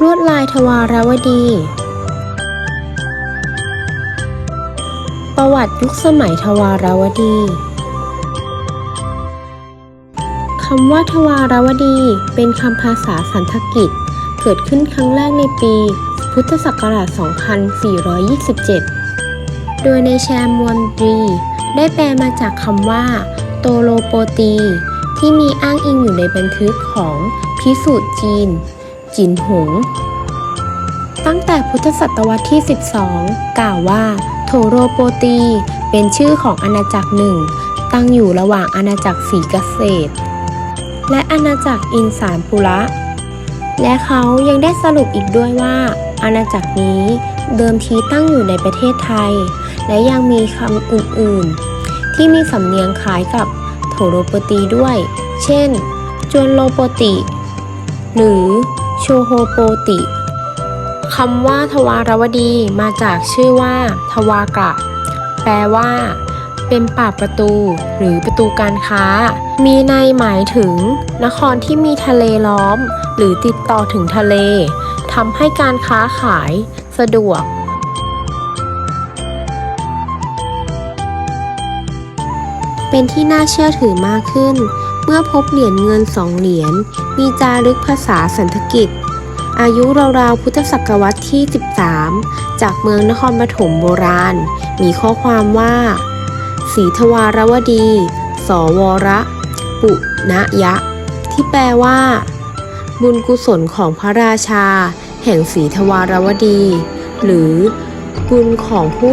ลวดลายทวารวดี ประวัติยุคสมัยทวารวดีคำว่าทวารวดี เป็นคำภาษาสันทกิตเกิดขึ้นครั้งแรกในปี พุทธศักราช 2427 โดยในแชมวนตรี ได้แปลมาจากคำว่า โตโลโปตี ที่มีอ้างอิงอยู่ในบันทึกของพิสูจน์จีน จินหงตั้งแต่พุทธศตวรรษที่ 12 กล่าวว่า โทโรโปตี เป็นชื่อของอาณาจักรหนึ่ง ตั้งอยู่ระหว่างอาณาจักรสีเกษตร และอาณาจักรอินสานปุระ และเขายังได้สรุปอีกด้วยว่า อาณาจักรนี้เดิมทีตั้งอยู่ในประเทศไทย และยังมีคำอื่นๆ ที่มีสำเนียงคล้ายกับโถโรโปตีด้วย เช่น จวนโลโปติ หรือ โชโฮโปติคำว่าทวารวดีมาจากชื่อว่า ทวากะ แปลว่า เป็นปากประตู หรือประตูการค้า มีในหมายถึง นครที่มีทะเลล้อม หรือติดต่อถึงทะเลทำให้การค้าขาย สะดวก เป็นที่น่าเชื่อถือมากขึ้น เมื่อพบเหรียญเงินสองเหรียญ มีจารึกภาษาสันสกิตอายุราวๆพุทธศตวรรษที่ 13 จากเมืองนครปฐมโบราณ มีข้อความว่าสีทวารวดี สวระปุณยะ ที่แปลว่า บุญกุศลของพระราชา แห่งสีทวารวดี หรือบุญของผู้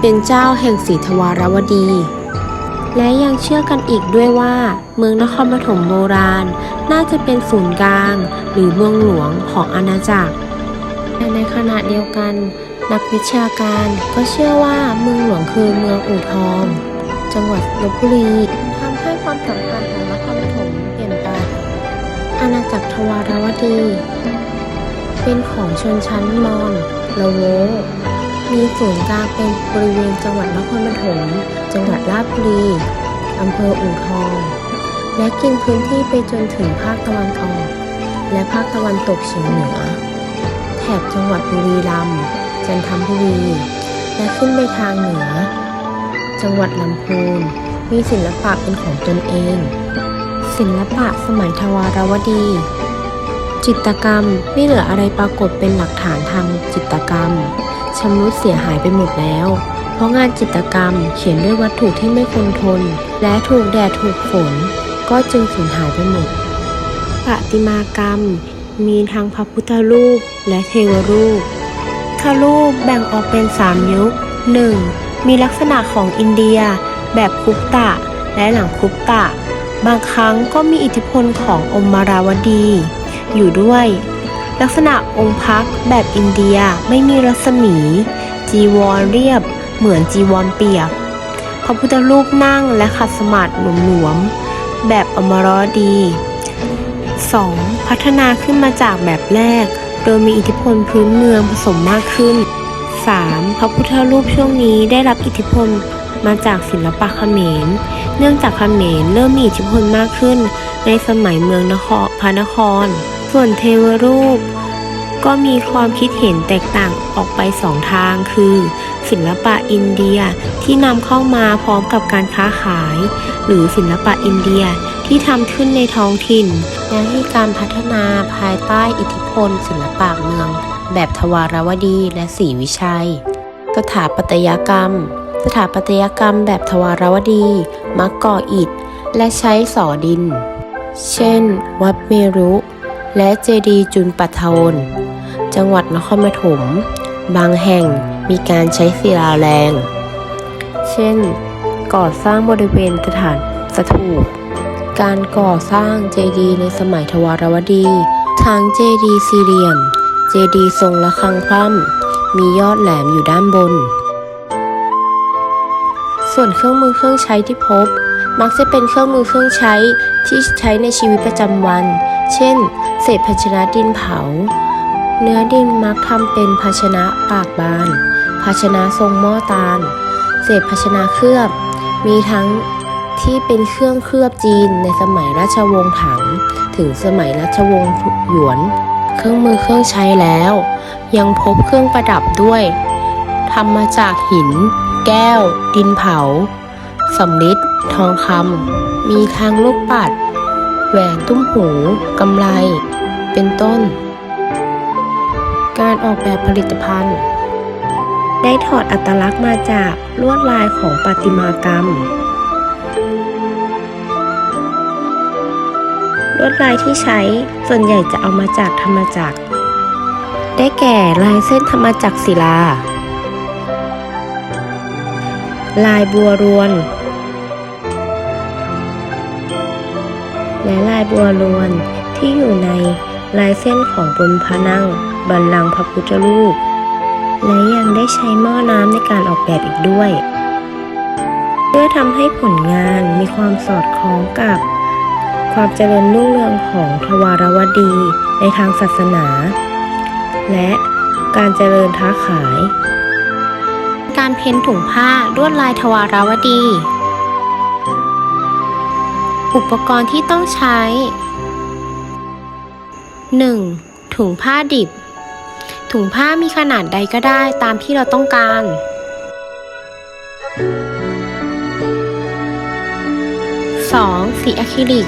เป็นเจ้าแห่งสีทวารวดี และยังเชื่อกันอีกด้วยว่า เมืองนครปฐมโบราณ น่าจะเป็นศูนย์กลาง หรือเมืองหลวงของอาณาจักรแต่ในขณะเดียวกัน นักวิชาการก็เชื่อว่าเมืองหลวงคือเมืองอู่ทอง จังหวัดลบบุรีทำให้ความสัมพันธ์ของนครปฐมเปลี่ยนไปอาณาจักรทวารวดี เป็นของชนชั้นมอญละโวมีศูนย์กลางเป็นบริเวณจังหวัดนครปฐม จังหวัดราชบุรีอำเภออู่ทอง และกินพื้นที่ไปจนถึงภาคตะวันออก และภาคตะวันตกเฉียงเหนือ แถบจังหวัดบุรีรัมย์จันทบุรี และขึ้นไปทางเหนือ จังหวัดลำพูนมีศิลปะเป็นของตนเอง ศิลปะสมัยทวารวดี จิตกรรมไม่เหลืออะไรปรากฏเป็นหลักฐานทางจิตกรรมชำรุดเสียหายไปหมดแล้ว ราะงานจิตรกรรมเขียนด้วยวัตถุที่ไม่คงทน และถูกแดดถูกฝน ก็จึงสูญหายไปหมดประติมากรรม มีทั้งพระพุทธรูปและเทวรูปพระรูปแบ่งออกเป็นสามยุค 1. มีลักษณะของอินเดีย แบบคุปตะ และหลังคุปตะ บางครั้งก็มีอิทธิพลของอมมาราวดี อยู่ด้วย ลักษณะองค์พักแบบอินเดียไม่มีรัศมี จีวรเรียบ เหมือนจีวรเปียก พระพุทธรูปนั่งและขัดสมาธิหลวมๆแบบอมรวดี 2. พัฒนาขึ้นมาจากแบบแรก โดยมีอิทธิพลพื้นเมืองผสมมากขึ้น 3. พระพุทธรูปช่วงนี้ได้รับอิทธิพลมาจากศิลปะเขมร เนื่องจากเขมรเริ่มมีอิทธิพลมากขึ้น ในสมัยเมืองนครพระนคร ส่วนเทวรูป ก็มีความคิดเห็นแตกต่างออกไปสองทางคือ ศิลปะอินเดียที่นำเข้ามาพร้อมกับการค้าขาย หรือศิลปะอินเดียที่ทำขึ้นในท้องถิ่น และมีการพัฒนาภายใต้อิทธิพล ศิลปะเมือง แบบทวารวดีและศรีวิชัย สถาปัตยกรรม สถาปัตยกรรมแบบทวารวดี มักก่ออิฐ และใช้สอดิน เช่น วัดเมรุ และเจดีย์จุนปัทนจังหวัดนครปฐม บางแห่ง มีการใช้ศิลาแรง เช่น ก่อสร้างบริเวณสถานสถูป การก่อสร้างเจดีย์ในสมัยทวารวดี ทั้งเจดีย์สี่เหลี่ยม เจดีย์ทรงระฆังคว่ำมียอดแหลมอยู่ด้านบน ส่วนเครื่องมือเครื่องใช้ที่พบ มักจะเป็นเครื่องมือเครื่องใช้ที่ใช้ในชีวิตประจำวัน เช่น เศษภาชนะดินเผา เนื้อดินมักทำเป็นภาชนะปากบาน ภาชนะทรงหม้อตาล เศษภาชนะเคลือบ มีทั้งที่เป็นเครื่องเคลือบจีนในสมัยราชวงศ์ถัง ถึงสมัยราชวงศ์หยวน เครื่องมือเครื่องใช้แล้ว ยังพบเครื่องประดับด้วยทำมาจากหิน แก้ว ดินเผาสำริดทองคำมีทางลูกปัด แหวนตุ้มหูกำไล เป็นต้น การออกแบบผลิตภัณฑ์ ได้ถอดอัตลักษณ์มาจากลวดลายของประติมากรรม ลวดลายที่ใช้ส่วนใหญ่จะเอามาจากธรรมจักร ได้แก่ลายเส้นธรรมจักรศิลา ลายบัวรวน และลายบัวรวนที่อยู่ในลายเส้นของบนพระนั่งบัลลังพระพุทธรูป และยังได้ใช้หม้อน้ำในการออกแบบอีกด้วย เพื่อทำให้ผลงานมีความสอดคล้องกับ ความเจริญรุ่งเรืองของทวารวดีในทางศาสนา และการเจริญค้าขาย การเพ้นถุงผ้าลวดลายทวารวดี อุปกรณ์ที่ต้องใช้ 1. ถุงผ้าดิบ ถุงผ้ามีขนาดใดก็ได้ตามที่เราต้องการ 2. สีอะคริลิก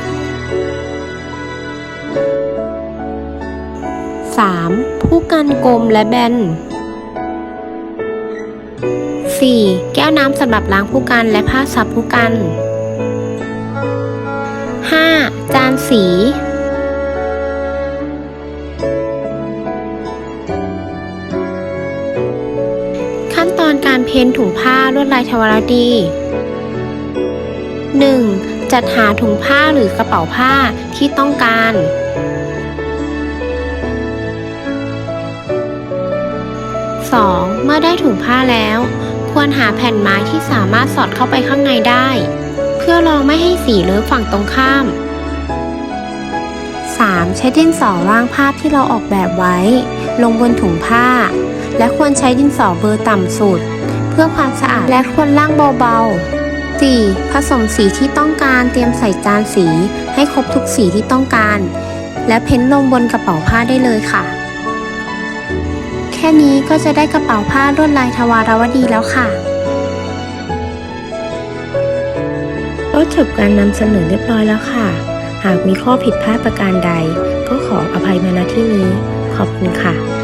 3. ผู้กันกลมและแบน 4. แก้วน้ำสำหรับล้างผู้กันและผ้าซับผู้กัน 5. จานสี เพ้นถุงผ้าลวดลายทวารดี 1. จัดหาถุงผ้าหรือกระเป๋าผ้าที่ต้องการ 2. เมื่อได้ถุงผ้าแล้ว ควรหาแผ่นไม้ที่สามารถสอดเข้าไปข้างในได้ เพื่อรองไม่ให้สีเลอะฝั่งตรงข้าม 3. ใช้ดินสอวางภาพที่เราออกแบบไว้ ลงบนถุงผ้า และควรใช้ดินสอเบอร์ต่ำสุด เพื่อความสะอาดและควรล่างเบาๆ 4. ผสมสีที่ต้องการเตรียมใส่จานสี ให้ครบทุกสีที่ต้องการ และเพ้นลงบนกระเป๋าผ้าได้เลยค่ะ แค่นี้ก็จะได้กระเป๋าผ้าลวดลายทวารวดีแล้วค่ะก็จบการนำเสนอเรียบร้อยแล้วค่ะ หากมีข้อผิดพลาดประการใด ก็ขออภัยมาณที่นี้ ขอบคุณค่ะ